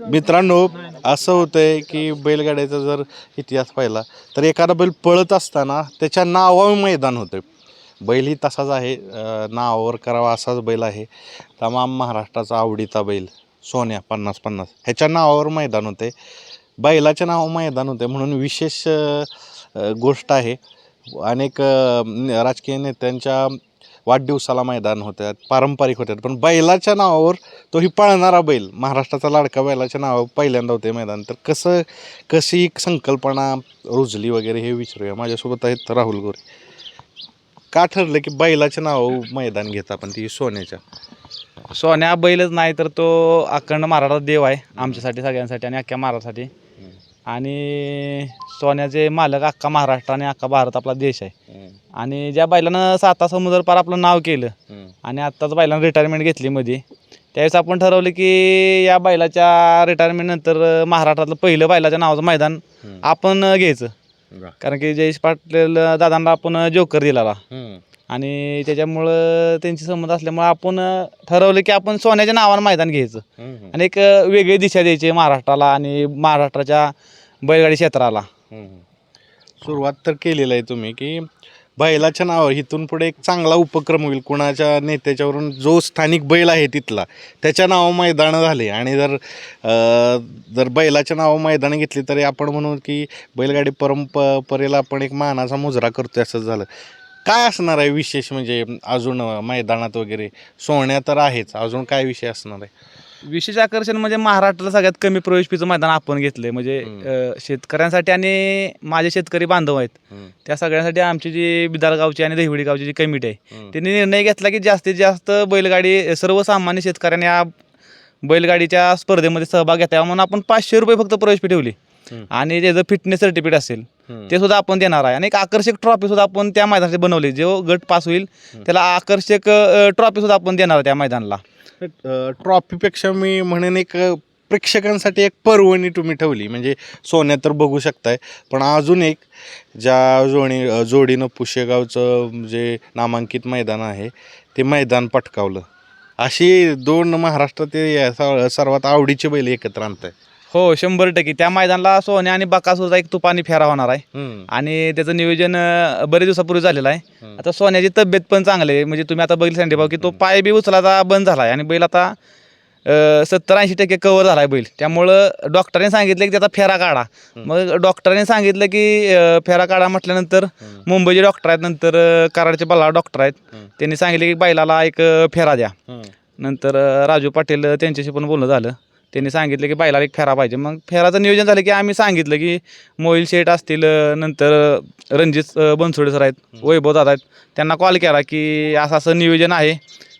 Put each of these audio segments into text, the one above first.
मित्रांनो असं होतंय की बैलगाड्याचा जर इतिहास पाहिला तर एखादा बैल पळत असताना त्याच्या नावावर मैदान होतं बैल ही तसाच आहे अं, नावावर करावा असाच बैल आहे. तमाम महाराष्ट्राचा आवडीचा बैल सोन्या पन्नास पन्नास ह्याच्या नावावर मैदान होते बैलाच्या नावावर मैदान होते म्हणून विशेष अं, अं, गोष्ट आहे. अनेक अं, राजकीय नेत्यांच्या वाढदिवसाला मैदान होतात पारंपरिक होतात पण बैलाच्या नावावर तोही पळणारा बैल महाराष्ट्राचा लाडका बैलाच्या नावावर पहिल्यांदा होते मैदान. तर कसं कशी संकल्पना रुजली वगैरे हे विचारूया. माझ्यासोबत आहेत राहुल गोरे. का ठरलं की बैलाच्या नावावर मैदान घेता आपण ती सोन्याच्या? सोन्या बैलच नाही तर तो अखंड महाराष्ट्रात देव आहे आमच्यासाठी सगळ्यांसाठी आणि अख्ख्या महाराष्ट्रासाठी आणि सोन्याचे मालक अख्खा महाराष्ट्र आणि अख्खा भारत आपला देश आहे. आणि ज्या बैलानं साता समुद्र पार आपलं नाव केलं आणि आत्ताच बैलानं रिटायरमेंट घेतली मध्ये त्यावेळेस आपण ठरवलं की या बैलाच्या रिटायरमेंट नंतर महाराष्ट्रातलं पहिलं बैलाच्या नावाचं मैदान आपण घ्यायचं. कारण की जयेश पाटील दादांना आपण जोकर दिलेला. आणि त्याच्यामुळं त्यांची संमत असल्यामुळं आपण ठरवलं की आपण सोन्याच्या नावानं मैदान घ्यायचं. आणि एक वेगळी दिशा द्यायची महाराष्ट्राला आणि महाराष्ट्राच्या बैलगाडी क्षेत्राला. सुरुवात तर केलेलं आहे तुम्ही की बैलाच्या नावावर इथून पुढे एक चांगला उपक्रम होईल. कुणाच्या नेत्याच्यावरून जो स्थानिक बैल आहे तिथला त्याच्या नावावर मैदानं झाले. आणि जर जर बैलाच्या नावावर मैदानं घेतली तरी आपण म्हणू की बैलगाडी परंपरेला आपण एक मानाचा मुजरा करतोय असं झालं. काय असणार आहे विशेष म्हणजे अजून मैदानात वगैरे? सोहण्या तर आहेच. अजून काय विषय असणार आहे? विशेष आकर्षण म्हणजे महाराष्ट्राला सगळ्यात कमी प्रवेश फीचं मैदान आपण घेतलंय. म्हणजे. अं, शेतकऱ्यांसाठी आणि माझे शेतकरी बांधव आहेत. त्या सगळ्यांसाठी आमची जी बिदाल गावची आणि दहिवडी गावची जी कमिटी आहे त्यांनी निर्णय घेतला की जास्तीत जास्त बैलगाडी सर्वसामान्य शेतकऱ्यांनी या बैलगाडीच्या स्पर्धेमध्ये सहभाग घ्यावा म्हणून आपण पाचशे रुपये फक्त प्रवेश फी ठेवली. हम्म. आणि त्याचं फिटनेस सर्टिफिकेट असेल. ते सुद्धा आपण देणार आहे. आणि एक आकर्षक ट्रॉफी सुद्धा आपण त्या मैदानासाठी बनवली. जो गट पास होईल त्याला आकर्षक ट्रॉफी सुद्धा आपण देणार आहे त्या मैदानाला. ट्रॉफीपेक्षा मी म्हणेन एक प्रेक्षकांसाठी एक पर्वणी तुम्ही ठेवली. म्हणजे सोन्यात तर बघू शकताय पण अजून एक ज्या जोडी जोडीनं पुशेगावचं जे नामांकित मैदान आहे ते मैदान पटकावलं. अशी दोन महाराष्ट्रातील स- सर्वात आवडीचे बैल एकत्र आणताय. हो शंभर टक्के. त्या मैदानाला सोन्या आणि बकासूरचा एक तुपानी फेरा होणार आहे. आणि त्याचं नियोजन अं, बरेच दिवसापूर्वी झालेलं आहे. आता सोन्याची तब्येत पण चांगली आहे. म्हणजे तुम्ही आता बघितलं सांगते भाऊ की तो पाय बी उचलाचा बंद झाला आहे आणि बैल आता सत्तर ऐंशी टक्के कवर झाला आहे बैल. त्यामुळं डॉक्टरांनी सांगितलं की त्याचा फेरा काढा. मग डॉक्टरांनी सांगितलं की अं, फेरा काढा म्हटल्यानंतर मुंबईचे डॉक्टर आहेत नंतर अं, कराडचे बल्ला डॉक्टर आहेत. त्यांनी सांगितले की बैलाला एक अं, फेरा द्या. नंतर अ, राजू पाटील अ, त्यांच्याशी पण बोलणं झालं. त्यांनी सांगितलं की बैलाला एक फेरा पाहिजे. मग फेराचं नियोजन झालं की आम्ही सांगितलं की मोहिल शेठ असतील नंतर रणजित बनसोडे सर आहेत वैभव दादा आहेत त्यांना कॉल केला की असं असं नियोजन आहे.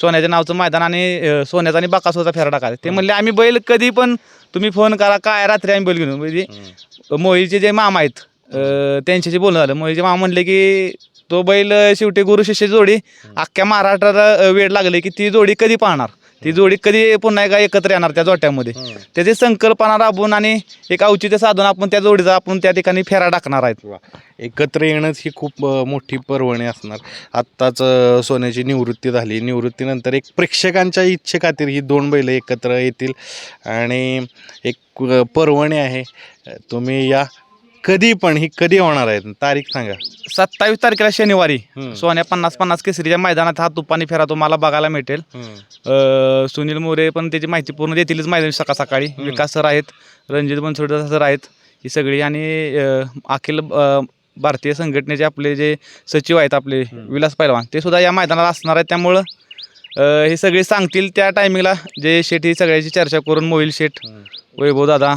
सोन्याच्या नावचं मैदान आणि सोन्याचा आणि बाकासोचा फेरा टाकायचा ते म्हणले आम्ही बैल कधी पण तुम्ही फोन करा काय रात्री आम्ही बैल घेऊन येऊ." म्हणजे मोहिलचे जे मामा आहेत त्यांच्याशी बोलणं झालं. मोहिलचे मामा म्हणले की तो बैल शेवटी गुरु शिष्य जोडी अख्ख्या महाराष्ट्राला वेळ लागले की ती जोडी कधी पाहणार? ती जोडी कधी पुन्हा एकदा एकत्र येणार त्या जोट्यामध्ये. त्याची संकल्पना राबवून आणि एक औचित्य साधून आपण त्या जोडीचा आपण त्या ठिकाणी फेरा टाकणार आहेत. एकत्र येणंच ही खूप मोठी पर्वणी असणार. आत्ताच सोन्याची निवृत्ती झाली. निवृत्तीनंतर एक प्रेक्षकांच्या इच्छेखातीर ही दोन बैल एकत्र येतील. आणि एक पर्वणी आहे. तुम्ही या कधी पण ही कधी होणार आहे? तारीख सांगा. सत्तावीस तारखेला शनिवारी. हम्म. सोन्या पन्नास पन्नास केसरीच्या मैदानात हा तुपानी फेरा तुम्हाला बघायला अ, सुनील मोरे पण त्याची माहिती पूर्ण देतीलच मैदानी सकाळ सकाळी. विकास सर आहेत रणजित बनसोडे सर आहेत ही सगळी आणि अ, अखिल अ, भारतीय संघटनेचे आपले जे सचिव आहेत आपले विलास पैलवान ते सुद्धा या मैदानाला असणार आहेत. त्यामुळं अ, हे सगळे सांगतील त्या टायमिंगला जे शेठ ही सगळ्याची चर्चा करून मोहिल शेठ वैभव दादा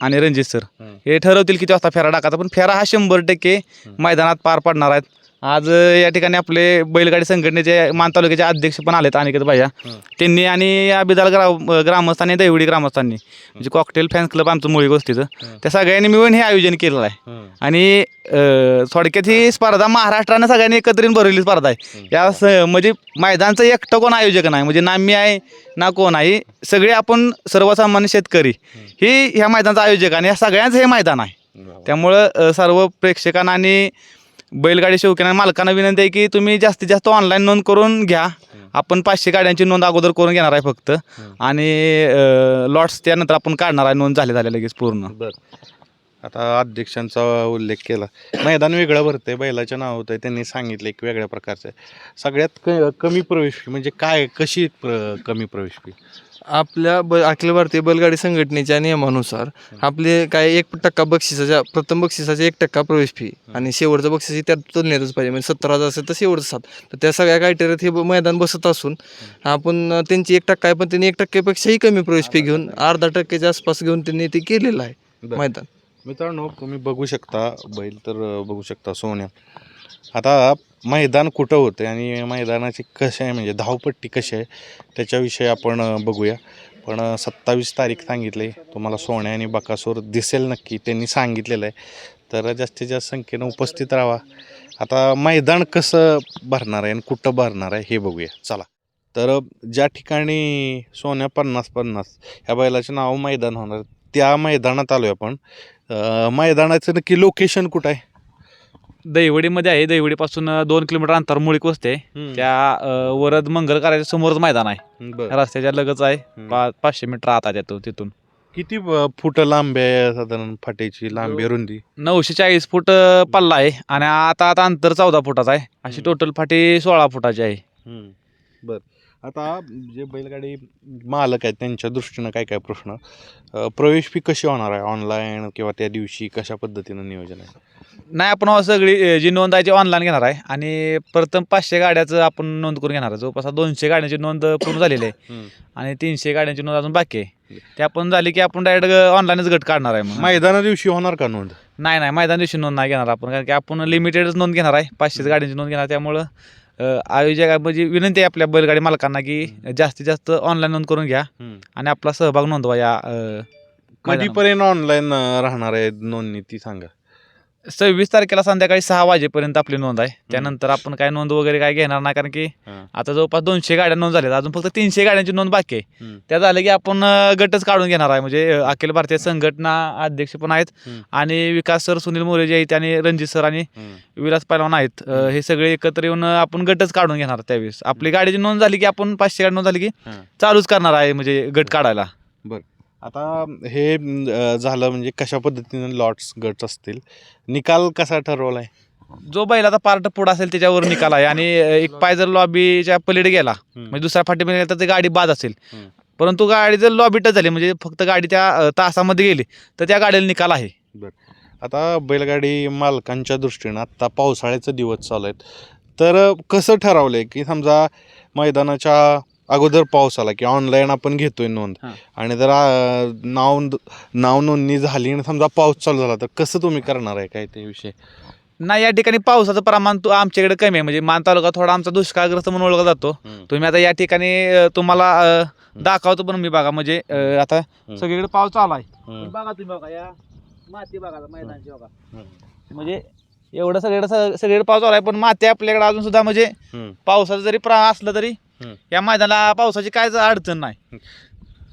आणि रणजित सर. हे ठरवतील किती वाजता फेरा टाकायचा पण फेरा हा शंभर टक्के मैदानात पार पडणार आहेत. आज या ठिकाणी आपले बैलगाडी संघटनेचे मान तालुक्याचे अध्यक्ष पण आलेत अनिकेत भाया त्यांनी आणि या बिदाल ग्राम ग्रामस्थ आणि दैवडी ग्रामस्थांनी म्हणजे कॉकटेल फॅन्स क्लब आमचं मुळी गोष्टीचं त्या सगळ्यांनी मिळून हे आयोजन केलेलं आहे. आणि थोडक्यात ही स्पर्धा महाराष्ट्रानं सगळ्यांनी एकत्रित भरवलेली स्पर्धा आहे. या स- म्हणजे मैदानचं एकटं कोण आयोजक नाही म्हणजे ना मी आहे ना कोण आहे सगळे आपण सर्वसामान्य शेतकरी ही ह्या मैदानाचं आयोजक आणि या सगळ्यांचं हे मैदान आहे. त्यामुळं सर्व प्रेक्षकांना आणि बैलगाडी शौकीना मालकांना विनंती आहे की तुम्ही जास्तीत जास्त ऑनलाईन नोंद करून घ्या. आपण पाचशे गाड्यांची नोंद अगोदर करून घेणार आहे फक्त. आणि लॉट्स त्यानंतर आपण काढणार आहे नोंद झाले झाले लगेच पूर्ण. बर. आता अध्यक्षांचा उल्लेख केला. मैदान वेगळं भरतंय बैलाच्या नाव होतं त्यांनी सांगितलं एक वेगळ्या प्रकारचं. सगळ्यात क कमी प्रवेश फी म्हणजे काय कशी प्र कमी प्रवेश फी आपल्या ब अखिल भारतीय बैलगाडी संघटनेच्या नियमानुसार आपले काय एक टक्का बक्षिसाच्या प्रथम बक्षिसाचे एक टक्का प्रवेश फी आणि शेवटचं बक्षीस ही त्यात तुलनेतच पाहिजे. म्हणजे सत्तर हजार असेल तर शेवटचं सात. तर त्या सगळ्या क्रायटेरियात हे मैदान बसत असून आपण त्यांची एक टक्का आहे पण त्यांनी एक टक्क्यापेक्षाही कमी प्रवेश फी घेऊन अर्धा टक्क्याच्या आसपास घेऊन त्यांनी ते केलेलं आहे. मैदान. मित्रांनो तुम्ही बघू शकता बैल तर बघू शकता सोन्या. आता मैदान कुठं होतं आणि मैदानाची कशी आहे? म्हणजे धावपट्टी कशी आहे? त्याच्याविषयी आपण बघूया. पण सत्तावीस तारीख सांगितली तुम्हाला सोन्या आणि बकासूर दिसेल नक्की त्यांनी सांगितलेलं आहे. तर जास्तीत जास्त संख्येनं उपस्थित राहा. आता मैदान कसं भरणार आहे आणि कुठं भरणार आहे हे बघूया. चला. तर ज्या ठिकाणी सोन्या पन्नास पन्नास ह्या बैलाचे नाव मैदान होणार त्या मैदानात आलो आहे आपण मैदानाचं नक्की लोकेशन कुठं आहे? दैवडीमध्ये आहे. दैवडीपासून अं, दोन किलोमीटर अंतर मुळीक वस्ती. आहे त्या वरद मंगल कार्याच्या समोरच मैदान आहे. रस्त्याच्या लगच आहे. पाचशे मीटर आत आहे तिथून. किती फूट लांबी आहे साधारण फाट्याची? लांबी रुंदी? नऊशे चाळीस फूट पल्ला आहे. आणि आता आता अंतर चौदा फुटाचं आहे. अशी. टोटल फाटी सोळा फुटाची आहे. बर. आता जे बैलगाडी मालक आहेत त्यांच्या दृष्टीनं काय काय प्रश्न? प्रवेश फी कशी होणार आहे? ऑनलाईन किंवा त्या दिवशी कशा पद्धतीनं नियोजन आहे? नाही आपण अहो सगळी जी नोंद आहे ती ऑनलाईन घेणार आहे आणि प्रथम पाचशे गाड्याचं आपण नोंद करून घेणार आहे. जवळपास दोनशे गाड्यांची नोंद पूर्ण झालेली आहे. आणि तीनशे गाड्यांची नोंद अजून बाकी आहे. ते आपण झाली की आपण डायरेक्ट ऑनलाईनच गट काढणार आहे मग. मैदाना दिवशी होणार का नोंद? नाही नाही मैदान दिवशी नोंद नाही घेणार आपण. कारण की आपण लिमिटेडच नोंद घेणार आहे. पाचशेच गाड्यांची नोंद घेणार त्यामुळं अं, आयोजक म्हणजे विनंती आहे आपल्या बैलगाडी मालकांना की जास्तीत जास्त ऑनलाईन नोंद करून घ्या आणि आपला सहभाग नोंदवा या अं, मैदानामध्ये. कधीपर्यंत ऑनलाईन राहणार आहे नोंदणी ती सांगा. सव्वीस तारखेला संध्याकाळी सहा वाजेपर्यंत आपली नोंद आहे. त्यानंतर आपण काय नोंद वगैरे काय घेणार नाही कारण की. आता जवळपास दोनशे गाड्या नोंद झाल्या अजून फक्त तीनशे गाड्यांची नोंद बाकी आहे. त्या झालं की आपण गटच काढून घेणार आहे. म्हणजे अखिल भारतीय संघटना अध्यक्ष पण आहेत. आणि विकास सर सुनील मोरे जे आहेत आणि रणजित सर आणि विलास पैलवान आहेत. हे सगळे एकत्र येऊन आपण गटच काढून घेणार त्यावेळेस. आपली गाडीची नोंद झाली की आपण पाचशे गाडी नोंद झाली की. चालूच करणार आहे म्हणजे गट काढायला. आता हे झालं म्हणजे कशा पद्धतीने लॉट्स गट्स असतील? निकाल कसा ठरवलाय? जो बैलाचा पार्ट पुढं असेल त्याच्यावर निकाल आहे. आणि एक पाय जर लॉबीच्या पलीकडे गेला म्हणजे दुसऱ्या फाटीमध्ये गेला तर ती गाडी बाद असेल. परंतु गाडी जर लॉबी टच झाली म्हणजे फक्त गाडी त्या तासामध्ये गेली तर त्या गाडीला निकाल आहे. आता बैलगाडी मालकांच्या दृष्टीनं आत्ता पावसाळ्याचे दिवस चालू आहेत. तर कसं ठरवलंय? की समजा मैदानाच्या अगोदर पाऊस आला की ऑनलाईन आपण घेतोय नोंद हां. आणि जर नाव नाव नोंदणी झाली आणि समजा पाऊस चालू झाला तर कसं तुम्ही करणार आहे काय ते विषय नाही या ठिकाणी पावसाचं प्रमाण तू आमच्याकडे कमी आहे म्हणजे मान तालुका थोडा आमचा दुष्काळग्रस्त म्हणून ओळखला जातो तुम्ही आता या ठिकाणी अं, तुम्हाला अं, दाखवतो पण मी बघा म्हणजे अं, आता सगळीकडे पाऊस चालू आहे हम्म. बघा तुम्ही बघा या माती बघा मैदानची बघा. म्हणजे एवढं सगळीकडे सगळीकडे पाऊस आहे पण माती आपल्याकडे अजून सुद्धा म्हणजे हम्म. पावसाचं जरी प्रा असलं तरी. या मैदानाला पावसाची कायच अडचण नाही.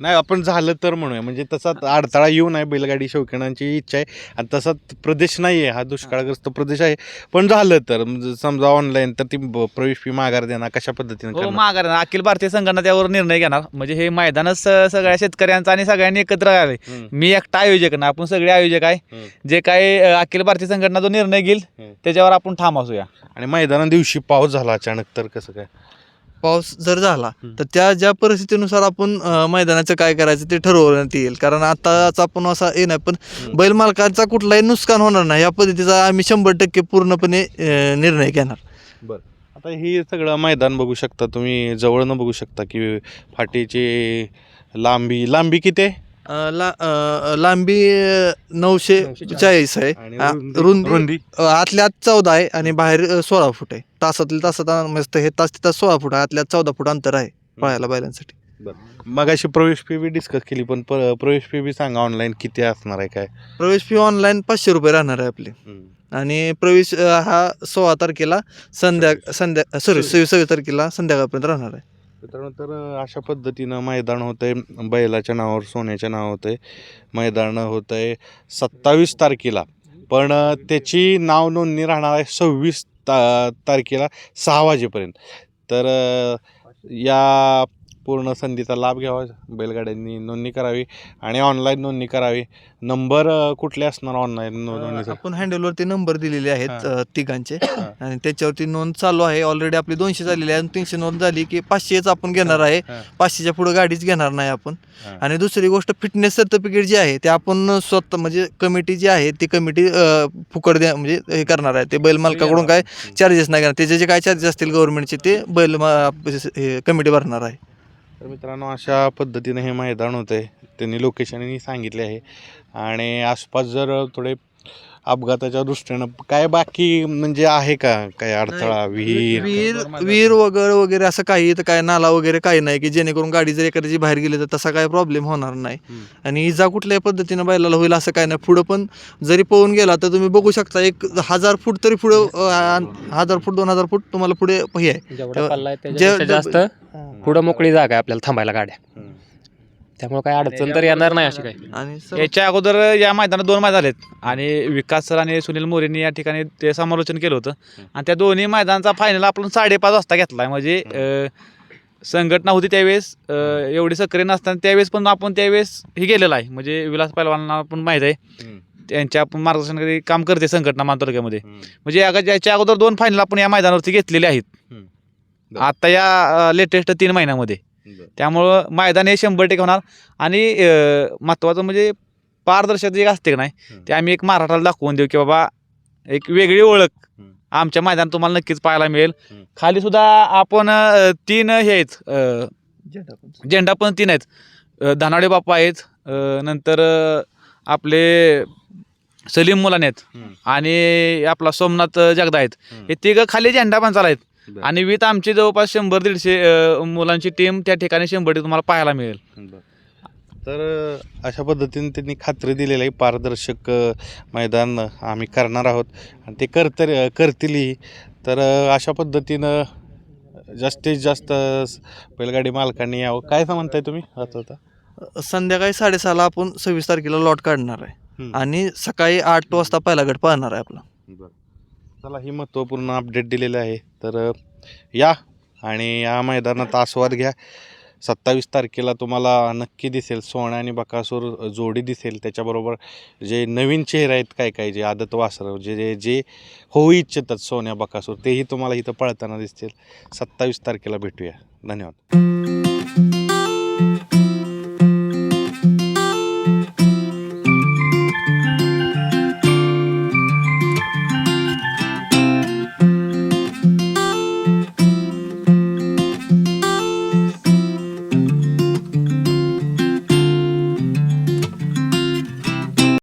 नाही आपण झालं तर म्हणूया. म्हणजे तसा अडथळा येऊ नये. बैलगाडी शौकीनांची इच्छा आहे. आणि तसा प्रदेश नाही आहे. हा दुष्काळग्रस्त प्रदेश आहे. पण झालं तर म्हणजे समजा ऑनलाईन तर ती प्रवेश फी माघार देणार. कशा पद्धतीने हो? माघार अखिल भारतीय संघटना त्यावर निर्णय घेणार. म्हणजे हे मैदानच सगळ्या शेतकऱ्यांचं आणि सगळ्यांनी एकत्र आले. मी एकटा आयोजक ना आपण सगळे आयोजक आहे. जे काही अ, अखिल भारतीय संघटना जो निर्णय घेईल. त्याच्यावर आपण ठाम असूया. आणि मैदाना दिवशी पाऊस झाला अचानक तर कसं काय? पाऊस जर झाला. तर त्या ज्या परिस्थितीनुसार आपण मैदानाचं काय करायचं ते ठरवण्यात येईल. कारण आताच आपण असा ये नाही पण. बैल मालकांचा कुठलाही नुकसान होणार नाही. या पद्धतीचा आम्ही शंभर टक्के पूर्णपणे निर्णय घेणार. बरं. आता हे सगळं मैदान बघू शकता तुम्ही जवळनं बघू शकता की फाटीची लांबी लांबी किती आहे? अं, ला अं, लांबी अं, नऊशे चाळीस. आहे. आणि आ, रुंदी- रुंदी. रुंदी. अं, आतल्या आत चौदा आहे आणि बाहेर अं, सोळा फूट आहे. तासातील तासात मस्त हे तास ते तास सोळा फूट आहे. आतल्या चौदा फूट अंतर आहे पळायला बैलांसाठी. मग अशी प्रवेश फी बी डिस्कस केली पण प्रवेश फी बी सांगा ऑनलाईन किती असणार आहे काय? प्रवेश फी ऑनलाईन पाचशे रुपये राहणार आहे आपली. आणि प्रवेश अं, हा सोळा तारखेला संध्या संध्या सॉरी सव्वीस सव्वीस तारखेला संध्याकाळपर्यंत राहणार आहे. मित्रांनो तर अशा पद्धतीनं मैदान होतंय. बैलाच्या नावावर सोन्याच्या नाव आहे मैदान होतंय सत्तावीस तारखेला. पण त्याची नाव नोंदणी राहणार आहे सव्वीस ता तारखेला सहा वाजेपर्यंत. तर या पूर्ण संधीचा लाभ घ्यावा. बैलगाड्यांनी नोंदणी करावी आणि ऑनलाईन नोंदणी करावी. नंबर कुठले असणार ऑनलाईन नोंदणीचा? आपण हँडलवरती नंबर दिलेले आहेत तिघांचे. आणि त्याच्यावरती नोंद चालू आहे. ऑलरेडी आपली दोनशे झालेली आहे आणि तीनशे नोंद झाली की पाचशेच आपण घेणार आहे. पाचशेच्या पुढे गाडीच घेणार नाही आपण. आणि दुसरी गोष्ट फिटनेस सर्टिफिकेट जे आहे ते आपण स्वतः म्हणजे कमिटी जी आहे ती कमिटी फुकट द्या म्हणजे हे करणार आहे. ते बैल मालकाकडून काय चार्जेस नाही करणार. त्याचे जे काय चार्जेस असतील गव्हर्नमेंटचे ते बैल कमिटी भरणार आहे. तर मित्रांनो अशा पद्धतीने हे मैदान होतं आहे त्यांनी लोकेशनही सांगितले आहे. आणि आसपास जर थोडे अपघाताच्या दृष्टीनं काय बाकी म्हणजे आहे का काय अडथळा विहीर विहीर विहीर वगैरे वगैरे असं काही तर काय नाला वगैरे काही नाही की जेणेकरून गाडी जर एखाद्याची बाहेर गेली तर तसा काय प्रॉब्लेम होणार नाही. आणि इजा कुठल्याही पद्धतीनं बैलाला होईल असं काय नाही. पुढं पण जरी पळून गेला तर तुम्ही बघू शकता एक हजार फूट तरी पुढं हजार फूट दोन हजार फूट तुम्हाला पुढे हे आहे. जेवढा तेव्हा- पल्ला आहे जे- त्याच्यापेक्षा जास्त पुढं मोकळी जागा आहे आपल्याला थांबायला गाड्या. त्यामुळे काही अडचण तर येणार नाही अशी काही. आणि याच्या अगोदर या मैदानात दोन मैदान आहेत आणि विकास सर आणि सुनील मोरेंनी या ठिकाणी ते समालोचन केलं होतं. आणि त्या दोन्ही मैदानाचा फायनल आपण साडेपाच वाजता घेतलाय. म्हणजे अं, संघटना होती त्यावेळेस अं, एवढी सक्रिय नसताना त्यावेळेस पण आपण त्यावेळेस हे गेलेलं आहे. म्हणजे विलास पैलवानांना पण माहीत आहे. हम्म. त्यांच्या आपण मार्गदर्शनाखाली काम करते संघटना मान तालुक्यामध्ये हम्म. म्हणजे याच्या अगोदर दोन फायनल आपण या मैदानावरती घेतलेले आहेत. हम्म. आता या लेटेस्ट तीन महिन्यामध्ये. त्यामुळं मैदान हे शंभर टक्के होणार आणि अं, महत्त्वाचं म्हणजे पारदर्शक जे असते का नाही. ते आम्ही एक महाराष्ट्राला दाखवून देऊ की बाबा एक वेगळी ओळख. आमच्या मैदान तुम्हाला नक्कीच पाहायला मिळेल. खाली सुद्धा आपण तीन हे आहेत झेंडा पण. तीन आहेत अं, धनावडे बाप्पा आहेत नंतर आपले सलीम मुलाने आहेत. आणि आपला सोमनाथ जगदा आहेत. हे तिघं खाली झेंडा पण आहेत बरं. आणि विथ आमची जवळपास शंभर दीडशे अं, मुलांची टीम त्या ठिकाणी शंभर तुम्हाला पाहायला मिळेल. बरं. तर अ, अशा पद्धतीने त्यांनी खात्री दिलेली आहे पारदर्शक अ, मैदान आम्ही करणार आहोत. आणि ते करत करतीलही तर अ, अशा पद्धतीनं जास्तीत जास्त बैलगाडी मालकांनी यावं. काय म्हणताय तुम्ही? आता आता. संध्याकाळी साडेसहाला आपण सव्वीस तारखेला लॉट काढणार आहे. हम्म. आणि सकाळी आठ वाजता पहिला गट पाहणार आहे आपला. बरं. चला ही महत्त्वपूर्ण अपडेट दिलेलं आहे. तर या आणि या मैदानात आस्वाद घ्या. सत्तावीस तारखेला तुम्हाला नक्की दिसेल सोन्या आणि बकासूर जोडी दिसेल. त्याच्याबरोबर जे नवीन चेहरे आहेत काय काय जे आदत वासर जे जे जे होऊ इच्छितात सोन्या बकासूर तेही तुम्हाला इथं पळताना दिसतील. सत्तावीस तारखेला भेटूया. धन्यवाद.